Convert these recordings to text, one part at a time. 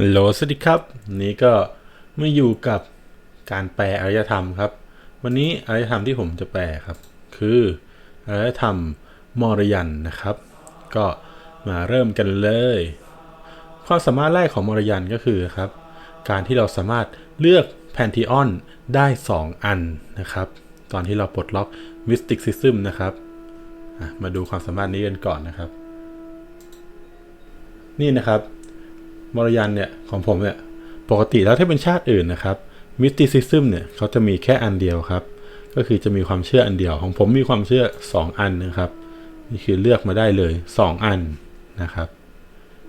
ฮัลโหลสวัสดีครับ นี่ก็มาอยู่กับการแปลอารยธรรมครับ วันนี้อารยธรรมที่ผมจะแปลครับ คืออารยธรรมมอรยันนะครับ ก็มาเริ่มกันเลย ความสามารถแรกของมอรยันก็คือครับ การที่เราสามารถเลือกแพนทีออนได้ 2 อันนะครับ ตอนที่เราปลดล็อกมิสติกซิซึมนะครับมาดูความสามารถนี้กันก่อนนะครับ นี่นะครับ มรยันเนี่ยของผมเนี่ยปกติแล้วถ้าเป็นชาติอื่นนะครับมิสติซิซึมเนี่ยเขาจะมีแค่อันเดียวครับ ก็คือจะมีความเชื่ออันเดียวของผมมีความเชื่อ 2 อันนะครับนี่คือเลือกมาได้เลย 2 อันนะครับ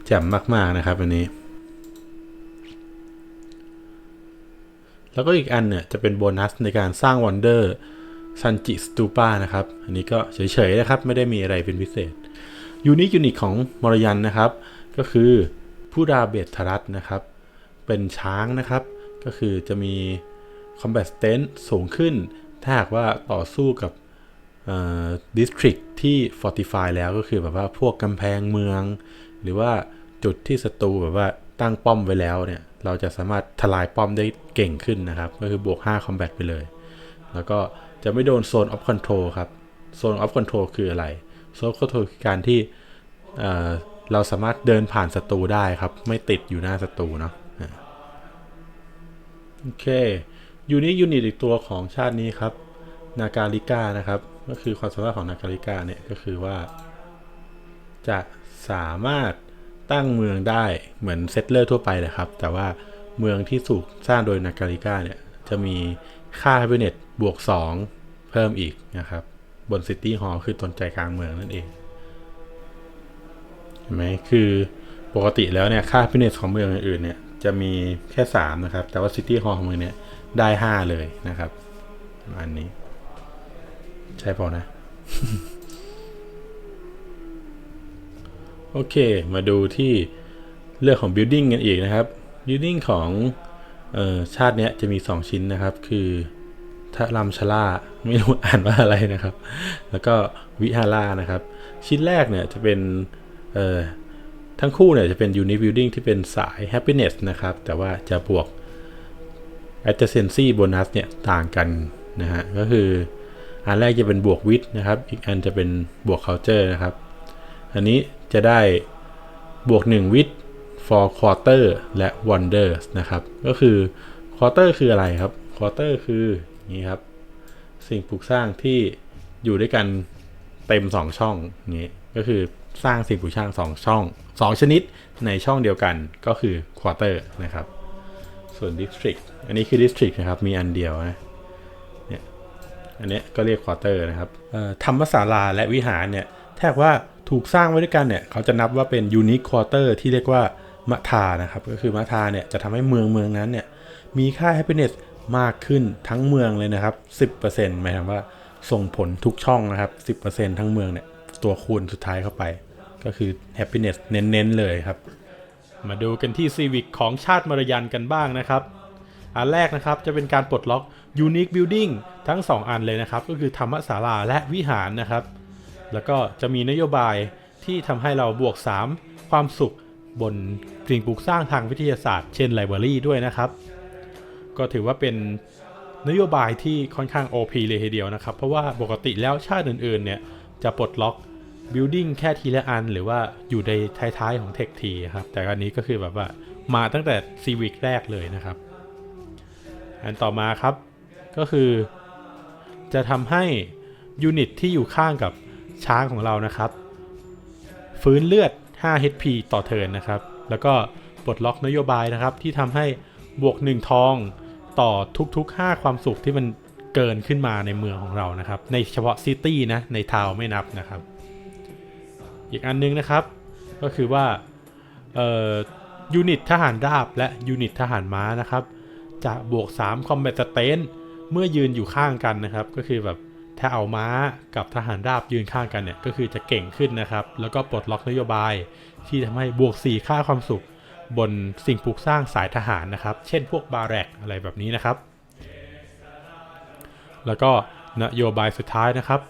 แจ่มมากๆนะครับอันนี้ แล้วก็อีกอันเนี่ยจะเป็นโบนัสในการสร้างวันเดอร์ซันจิสตูปานะครับ อันนี้ก็เฉยๆนะครับ ไม่ได้มีอะไรเป็นพิเศษยูนิคยูนิคของมรยันนะครับ ก็คือ ผู้ดาเบตทรัตนะครับ เป็นช้างนะครับ ก็คือจะมี combat strength สูงขึ้น ถ้าหากว่าต่อสู้กับดิสทริกที่ fortify แล้วก็คือแบบว่าพวกกำแพงเมือง หรือว่าจุดที่ศัตรูแบบว่าตั้งป้อมไว้แล้วเนี่ย เราจะสามารถทลายป้อมได้เก่งขึ้นนะครับ ก็คือบวก 5 combat ไปเลย แล้วก็จะไม่โดนโซน of control ครับโซน of control คืออะไรโซน of control คือการที่ เราสามารถเดินผ่านศัตรูได้ครับ ไม่ติดอยู่หน้าศัตรูเนาะโอเคยูนิคยูนิตอีกตัวของชาตินี้ครับ นาการิก้านะครับ ก็คือความสามารถของนาการิก้าเนี่ยก็คือว่า จะสามารถตั้งเมืองได้เหมือนเซตเลอร์ทั่วไปเลยครับ แต่ว่าเมืองที่ถูกสร้างโดยนาการิก้าเนี่ยจะมีค่า h a p p i n e s s บวก 2 เพิ่มอีกนะครับ บนซิตี้ฮอลล์คือตนใจกลางเมืองนั่นเอง ห็นไหมคือปกติแล้วเนี่ยค่า happiness ของเมืองอื่นๆเนี่ยจะมีแค่ 3 นะครับ แต่ว่า City Hall ของเมืองเนี่ยได้ 5 เลยนะครับ อันนี้ ใช่พอนะ โอเค มาดูที่เรื่องของ building กันอีกนะครับ building ของออชาติเนี้ยจะมี 2 ชิ้นนะครับ คือทะลัมชลาไม่รู้อ่านว่าอะไรนะครับ แล้วก็วิฮาร่านะครับ ชิ้นแรกเนี่ยจะเป็น เอ่อทั้งคู่เนี่ยจะเป็น unit building ที่เป็นสาย happiness นะครับ แต่ว่าจะบวก adjacency bonus เนี่ย ต่างกันนะฮะ ก็คืออันแรกจะเป็นบวก wit นะครับ อีกอันจะเป็นบวก culture นะครับ อันนี้จะได้บวก 1 wit for quarter และ wonders นะครับ ก็คือ quarter คืออะไรครับ quarter คือ นี่ครับ สิ่งปลูกสร้างที่อยู่ด้วยกัน เต็ม 2 ช่องนี้ก็คือสร้างสิ่งปลูกสร้าง 2 ช่อง 2 ชนิดในช่องเดียวกันก็คือ quarter นะครับ ส่วน district อันนี้คือ district นะครับมีอันเดียวนะเนี่ยอันนี้ก็เรียก quarter นะครับธรรมศาลาและวิหารเนี่ยถ้าหากว่าถูกสร้างไว้ด้วยกันเนี่ยเขาจะนับว่าเป็น unique quarter ที่เรียกว่ามะทานะครับก็คือมะทาเนี่ยจะทำให้เมืองเมืองนั้นเนี่ยมีค่า happiness มากขึ้นทั้งเมืองเลยนะครับ 10%หมายถึงว่า ส่งผลทุกช่องนะครับ 10%ทั้งเมืองเนี่ย ตัวคูณสุดท้ายเข้าไป ก็คือ happiness เน้นๆเลยครับ มาดูกันที่ Civic ของชาติมารยันกันบ้างนะครับ อันแรกนะครับจะเป็นการปลดล็อก Unique Building ทั้ง 2 อันเลยนะครับ ก็คือธรรมศาลาและวิหารนะครับ แล้วก็จะมีนโยบายที่ทำให้เราบวก 3 ความสุขบนสิ่งปลูกสร้างทางวิทยาศาสตร์ เช่นไลบรารีด้วยนะครับ ก็ถือว่าเป็น นโยบายที่ค่อนข้าง OP เลยทีเดียวนะครับ เพราะว่าปกติแล้วชาติอื่นๆเนี่ยจะปลดล็อก building แค่ทีละอัน หรือว่าอยู่ในท้ายๆของ Tech T ครับ แต่อันนี้ก็คือแบบว่ามาตั้งแต่ Civic แรกเลยนะครับ อันต่อมาครับก็คือจะทำให้ยูนิตที่อยู่ข้างกับช้างของเรานะครับ ฟื้นเลือด 5 HP ต่อเทิร์นนะครับ แล้วก็ปลดล็อกนโยบายนะครับที่ทำให้บวก 1 ทอง ต่อทุกๆ 5 ความสุขที่มันเกินขึ้นมาในเมืองของเรานะครับ ในเฉพาะซิตี้นะ ในทาวไม่นับนะครับ อีกอันนึงนะครับ ก็คือว่าเอ่อยูนิตทหารราบและยูนิตทหารม้านะครับ จะบวก3 Combat Strength เมื่อยืนอยู่ข้างกันนะครับ ก็คือแบบถ้าเอาม้ากับทหารราบยืนข้างกันเนี่ยก็คือจะเก่งขึ้นนะครับ แล้วก็ปลดล็อกนโยบายที่ทำให้บวก 4 ค่าความสุข บนสิ่งปลูกสร้างสายทหารนะครับ เช่นพวกบาแรกอะไรแบบนี้นะครับ แล้วก็นโยบายสุดท้ายนะครับ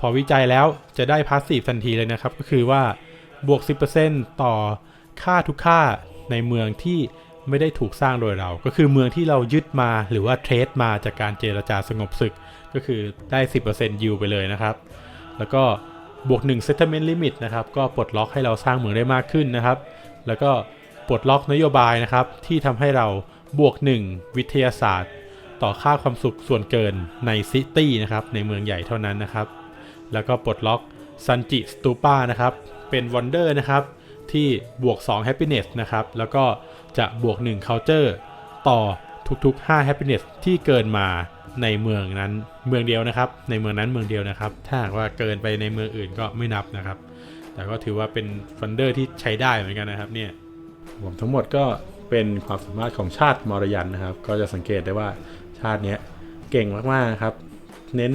พอวิจัยแล้วจะได้พาสซีฟทันทีเลยนะครับ ก็คือว่าบวก 10%ต่อค่าทุกค่าในเมืองที่ไม่ได้ถูกสร้างโดยเรา ก็คือเมืองที่เรายึดมาหรือว่าเทรดมาจากการเจรจาสงบศึก ก็คือได้ 10%ยิวไปเลยนะครับ แล้วก็บวก1 settlement limit นะครับ ก็ปลดล็อกให้เราสร้างเมืองได้มากขึ้นนะครับ แล้วก็ ปลดล็อกนโยบายนะครับ ที่ทำให้เราบวก 1 วิทยาศาสตร์ ต่อค่าความสุขส่วนเกินในซิตี้นะครับในเมืองใหญ่เท่านั้นนะครับ แล้วก็ปลดล็อกซันจิสตูปานะครับ เป็นวันเดอร์นะครับ ที่บวก 2 happiness นะครับ แล้วก็จะบวก 1 culture ต่อทุกๆ 5 happiness ที่เกินมาในเมืองนั้นเมืองเดียวนะครับ ในเมืองนั้นเมืองเดียวนะครับ ถ้าหากว่าเกินไปในเมืองอื่นก็ไม่นับนะครับ แต่ก็ถือว่าเป็นฟันเดอร์ที่ใช้ได้เหมือนกันนะครับเนี่ย ผมทั้งหมดก็เป็นความสามารถของชาติมอรยันนะครับ ก็จะสังเกตได้ว่าชาติเนี้ยเก่งมากๆครับ เน้น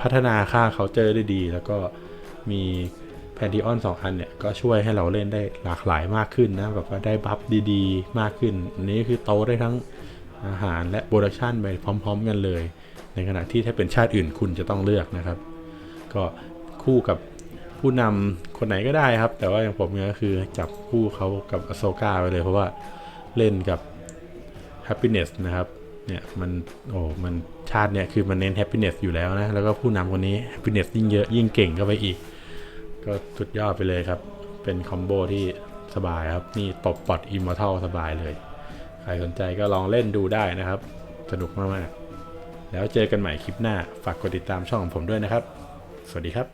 พัฒนาค่าเขาเจอได้ดี แล้วก็มีแพนทีออนสองอันเนี่ย ก็ช่วยให้เราเล่นได้หลากหลายมากขึ้นนะ แบบว่าได้บัฟดีๆ มากขึ้น อันนี้คือโตได้ทั้งอาหารและโปรดักชันไปพร้อม ๆ กันเลย ในขณะที่ถ้าเป็นชาติอื่นคุณจะต้องเลือกนะครับ ก็คู่กับ ผู้นำคนไหนก็ได้ครับ แต่ว่าอย่างผมเนี่ยก็คือจับคู่เขากับอโซกาไปเลย เพราะว่าเล่นกับ happiness นะครับเนี่ยมันโอ้มันชาติเนี่ยคือมันเน้น happiness อยู่แล้วนะ แล้วก็ผู้นำคนนี้ happiness ยิ่งเยอะยิ่งเก่งเข้าไปอีก ก็สุดยอดไปเลยครับ เป็นคอมโบที่สบายครับ นี่ตบปอด immortal สบายเลย ใครสนใจก็ลองเล่นดูได้นะครับ สนุกมาก ๆ แล้วเจอกันใหม่คลิปหน้า ฝากกดติดตามช่องของผมด้วยนะครับ สวัสดีครับ